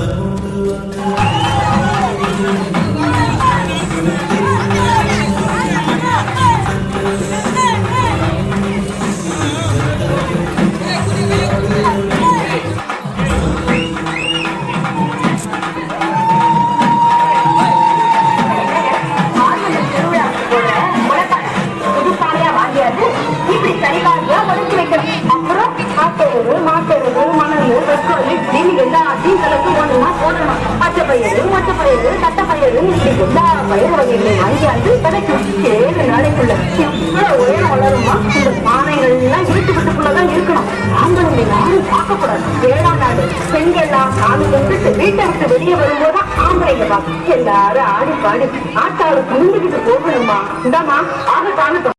Alamundu Alamundu எல்லா பயிர் வகைகளையும் கிடைக்கும் ஏழு நாளைக்குள்ள எவ்வளவு உயரம் வளருமா இந்த பானைகள் எல்லாம் வீட்டு வீட்டுக்குள்ளதான் இருக்கணும். ஆம்பளைங்க யாரும் பார்க்க கூடாது ஏழாம் நாடு பெண்கள்லாம் சாமி கும்பிட்டு வீட்டை விட்டு வெளியே வரும்போது ஆம்பளைங்க தான் எல்லாரும் ஆடி பாடி ஆட்டாளு கும்பிட்டுக்கிட்டு போகணுமா? இந்தாமா ஆகத்தான